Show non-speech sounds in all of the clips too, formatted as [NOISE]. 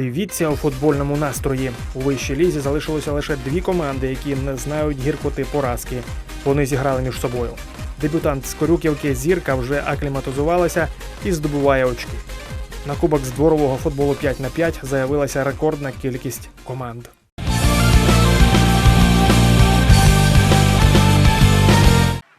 Віця у футбольному настрої. У вищій лізі залишилося лише дві команди, які не знають гіркоти поразки. Вони зіграли між собою. Дебютант з Корюківки Зірка вже акліматизувалася і здобуває очки. На кубок з дворового футболу 5 на 5 заявилася рекордна кількість команд.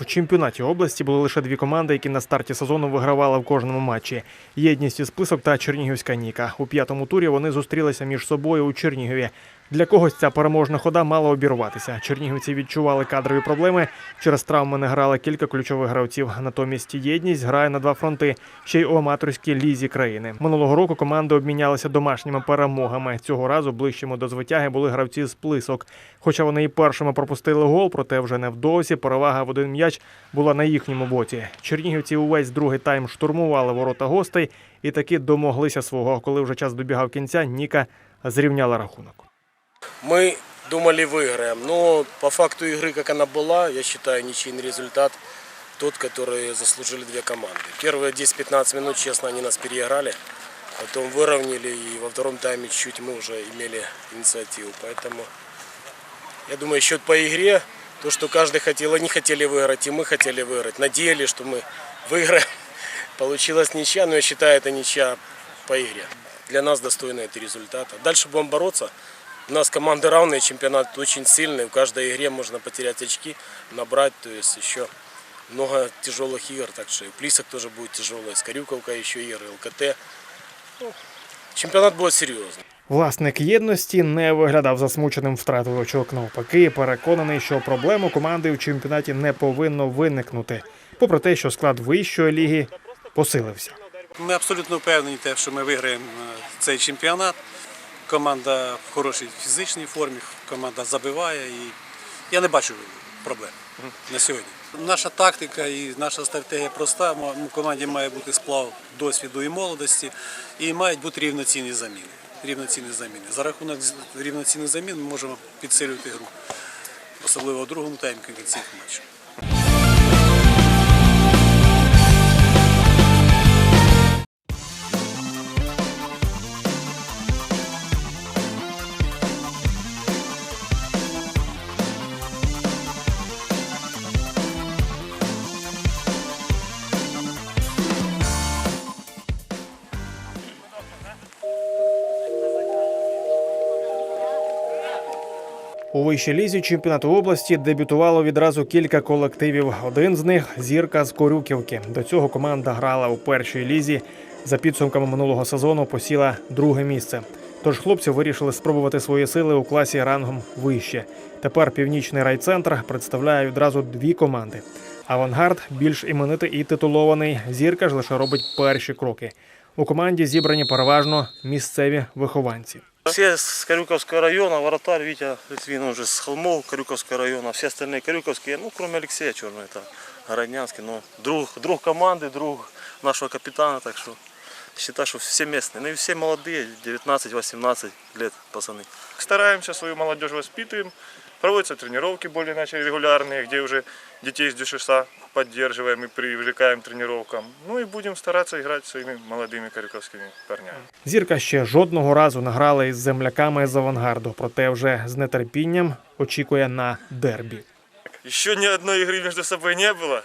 В чемпіонаті області були лише дві команди, які на старті сезону вигравали в кожному матчі: єдність і список та Чернігівська Ніка. У п'ятому турі вони зустрілися між собою у Чернігові. Для когось ця переможна хода мала обірватися. Чернігівці відчували кадрові проблеми. Через травми не грали кілька ключових гравців. Натомість єдність грає на два фронти, ще й у аматорській лізі країни. Минулого року команди обмінялися домашніми перемогами. Цього разу ближчими до звитяги були гравці з плисок. Хоча вони і першими пропустили гол, проте вже невдовзі перевага в один м'яч була на їхньому боці. Чернігівці увесь другий тайм штурмували ворота гостей і таки домоглися свого. Коли вже час добігав кінця, Ніка зрівняла рахунок. Мы думали выиграем, но по факту игры, как она была, я считаю, ничейный результат тот, который заслужили две команды. Первые 10-15 минут, честно, они нас переиграли, потом выровняли, и во втором тайме чуть-чуть мы уже имели инициативу. Поэтому, я думаю, счет по игре, то, что каждый хотел, они хотели выиграть, и мы хотели выиграть. Надеялись, что мы выиграем. [LAUGHS] Получилась ничья, но я считаю, это ничья по игре. Для нас достойно это результата. Дальше будем бороться. У нас команды равные, чемпионат очень сильный. В каждой игре можно потерять очки, набрать. То есть еще много тяжелых игр. Так что и Плисок тоже будет тяжелый. Скорюковка еще игры, ЛКТ. Ну, чемпионат будет серьезный. Власник єдності не виглядав засмученим втратою очок. Навпаки, переконаний, що проблем у команди в чемпіонаті не повинно виникнути, попри те, що склад вищої ліги посилився. Ми абсолютно впевнені, те, що ми виграємо е, цей чемпіонат. Команда в хорошій фізичній формі, команда забиває і я не бачу проблем на сьогодні. Наша тактика і наша стратегія проста. У команді має бути сплав досвіду і молодості, і мають бути рівноцінні заміни. Рівноцінні заміни. За рахунок рівноцінних замін ми можемо підсилювати гру, особливо в другому таймі кінців матчу. У вищій лізі чемпіонату області дебютувало відразу кілька колективів. Один з них зірка з Корюківки. До цього команда грала у першій лізі. За підсумками минулого сезону посіла друге місце. Тож хлопці вирішили спробувати свої сили у класі рангом вище. Тепер північний райцентр представляє відразу дві команди. Авангард більш іменитий і титулований. Зірка ж лише робить перші кроки. У команді зібрані переважно місцеві вихованці. Все с Карюковского района, вратарь Витя Литвин, он же с холмов Карюковского района, все остальные Карюковские, ну, кроме Алексея Черного, это Городнянский, но друг, друг команды, друг нашего капитана, так что считаю, что все местные, ну и все молодые, 19-18 лет пацаны. Стараемся, свою молодежь воспитываем. Проводятся тренировки более иначе регулярные, где уже детей с дюшеса поддерживаем и привлекаем к тренировкам. Ну и будем стараться играть своими молодыми кариковскими парнями. Зірка ще жодного разу не грала із земляками з авангарду, проте вже з нетерпінням очікує на дербі. Еще ни одной игры между собой не было.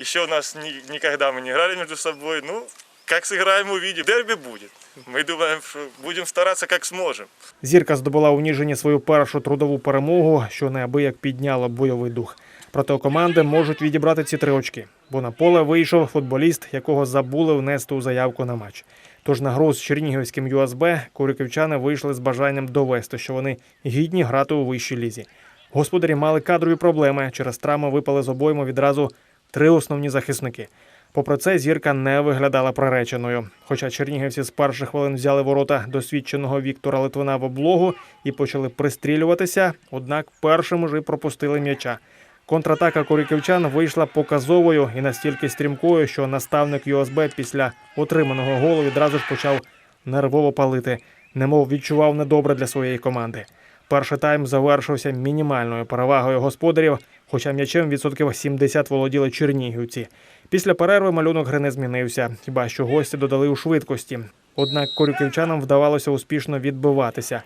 Еще у нас ни- никогда мы не играли между собой. Ну, как сыграем, увидим. Дерби будет. Мы думаем, что будем стараться как сможем. Зірка здобула у Ніжині свою першу трудову перемогу, що неабияк підняло бойовий дух. Проте команди можуть відібрати ці три очки, бо на поле вийшов футболіст, якого забули внести у заявку на матч. Тож на гру з чернігівським ЮСБ корюківчани вийшли з бажанням довести, що вони гідні грати у вищій лізі. Господарі мали кадрові проблеми. Через травми випали з обойму відразу три основні захисники. Попри це, зірка не виглядала приреченою. Хоча чернігівці з перших хвилин взяли ворота досвідченого Віктора Литвина в облогу і почали пристрілюватися, однак першим же й пропустили м'яча. Контратака корюківчан вийшла показовою і настільки стрімкою, що наставник ЮСБ після отриманого голу відразу ж почав нервово палити, немов відчував недобре для своєї команди. Перший тайм завершився мінімальною перевагою господарів. Хоча м'ячем відсотків 70 володіли чернігівці. Після перерви малюнок гри не змінився, хіба що гості додали у швидкості. Однак корюківчанам вдавалося успішно відбиватися.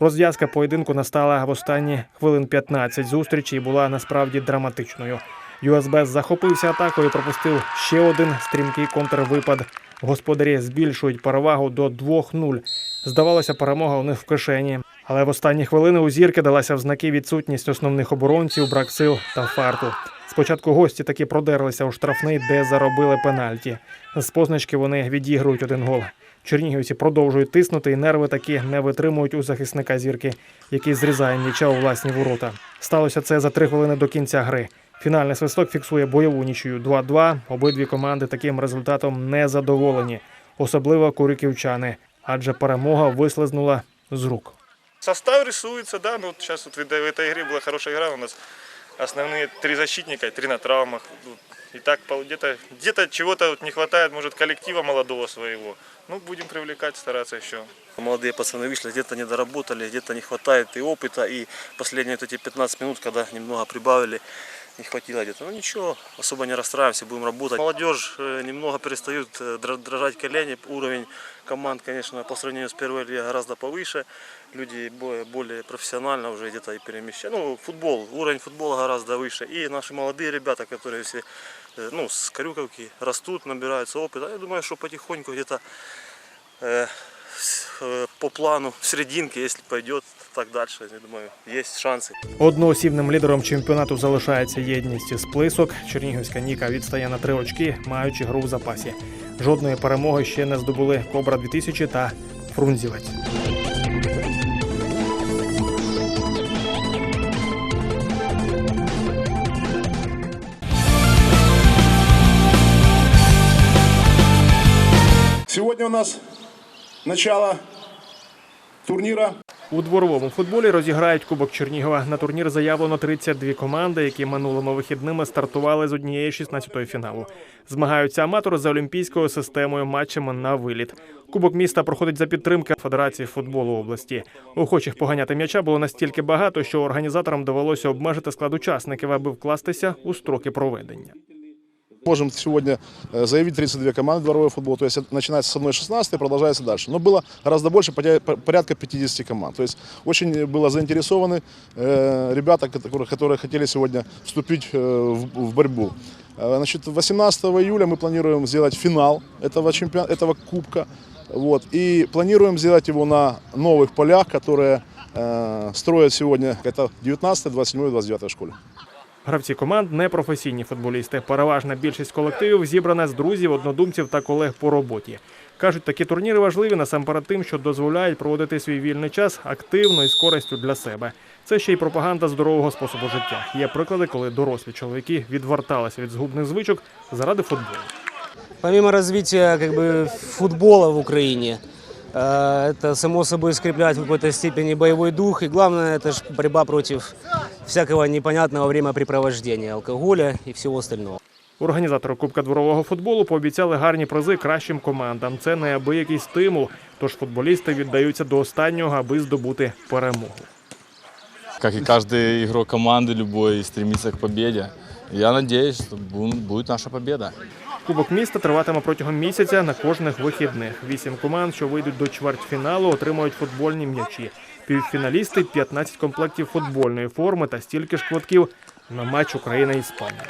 Розв'язка поєдинку настала в останні хвилин 15 зустрічі і була насправді драматичною. ЮСБ захопився атакою, і пропустив ще один стрімкий контрвипад. Господарі збільшують перевагу до 2-0. Здавалося, перемога у них в кишені. Але в останні хвилини у зірки далася в знаки відсутність основних оборонців, брак сил та фарту. Спочатку гості таки продерлися у штрафний, де заробили пенальті. З позначки вони відігрують один гол. Чернігівці продовжують тиснути, і нерви таки не витримують у захисника зірки, який зрізає м'яча у власні ворота. Сталося це за три хвилини до кінця гри. Фінальний свисток фіксує бойову нічию 2-2. Обидві команди таким результатом не задоволені, особливо куриківчани, адже перемога вислизнула з рук. Состав рисуется, да, ну вот сейчас вот в этой, в этой игре была хорошая игра, у нас Основные три защитника, три на травмах. И так где-то где чего-то вот не хватает, может, коллектива молодого своего. Ну, будем привлекать, стараться еще. Молодые пацаны вышли, где-то не доработали, где-то не хватает и опыта, и последние вот эти 15 минут, когда немного прибавили, не хватило где-то. Ну ничего, особо не расстраиваемся, будем работать. Молодежь э, немного перестают э, дрожать колени, уровень команд, конечно, по сравнению с первой лигой гораздо повыше. Люди бо- более профессионально уже где-то и перемещают. Ну, футбол, уровень футбола гораздо выше. И наши молодые ребята, которые все э, ну, с Карюковки растут, набираются опыта. Я думаю, что потихоньку где-то э, с- э, по плану в серединке, если пойдет так дальше, я думаю, есть шансы. Одноосібним лідером чемпіонату залишається єдність із плисок. Чернігівська Ніка відстає на три очки, маючи гру в запасі. Жодної перемоги ще не здобули Кобра 2000 та Фрунзівець. У нас начало турнира. У дворовому футболі розіграють Кубок Чернігова. На турнір заявлено 32 команди, які минулими вихідними стартували з однієї 16-ї фіналу. Змагаються аматори за олімпійською системою матчами на виліт. Кубок міста проходить за підтримки Федерації футболу області. Охочих поганяти м'яча було настільки багато, що організаторам довелося обмежити склад учасників, аби вкластися у строки проведення. Можем сегодня э, заявить 32 команды дворового футбола, то есть начинается с 1-16 и продолжается дальше. Но было гораздо больше, порядка 50 команд. То есть очень было заинтересованы э, ребята, которые, хотели сегодня вступить э, в, борьбу. Значит, 18 июля мы планируем сделать финал этого, чемпион... этого кубка. Вот, и планируем сделать его на новых полях, которые э, строят сегодня, это 19, 27 и 29 школе. Гравці команд не професійні футболісти. Переважна більшість колективів зібрана з друзів, однодумців та колег по роботі. Кажуть, такі турніри важливі насамперед тим, що дозволяють проводити свій вільний час активно і з користю для себе. Це ще й пропаганда здорового способу життя. Є приклади, коли дорослі чоловіки відверталися від згубних звичок заради футболу. Помимо развития как бы, футбола в Украине, э, это само собой скрепляет в какой-то степени боевой дух. И главное, это ж борьба против всякого непонятного времяпрепровождения, алкоголя и всего остального. Організатори Кубка дворового футболу пообіцяли гарні призи кращим командам. Це неабиякий стимул. Тож футболісти віддаються до останнього, аби здобути перемогу. Как и каждый игрок команды, любой стремится к победе. Я надеюсь, что бу- будет наша победа. Кубок міста триватиме протягом місяця на кожних вихідних. Вісім команд, що вийдуть до чвертьфіналу, отримають футбольні м'ячі. Півфіналісти 15 комплектів футбольної форми та стільки ж квитків на матч Україна-Іспанія.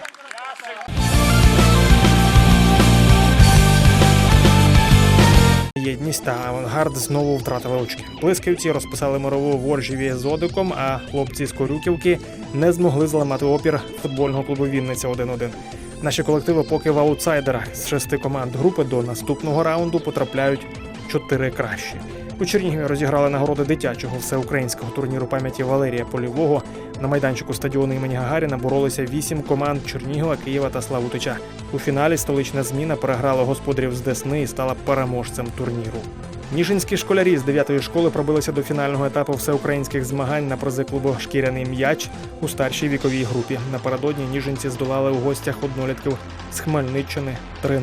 Єдність та авангард знову втратили очки. Блискавці розписали мирову в Оржіві з Одиком, а хлопці з Корюківки не змогли зламати опір футбольного клубу Вінниця 1-1. Наші колективи поки в аутсайдерах з шести команд групи до наступного раунду потрапляють чотири кращі. У Чернігові розіграли нагороди дитячого всеукраїнського турніру пам'яті Валерія Полівого. На майданчику стадіону імені Гагаріна боролися вісім команд Чернігова, Києва та Славутича. У фіналі столична зміна переграла господарів з Десни і стала переможцем турніру. Ніжинські школярі з 9-ї школи пробилися до фінального етапу всеукраїнських змагань на призи клубу Шкіряний м'яч у старшій віковій групі. Напередодні ніжинці здолали у гостях однолітків з Хмельниччини 3-0.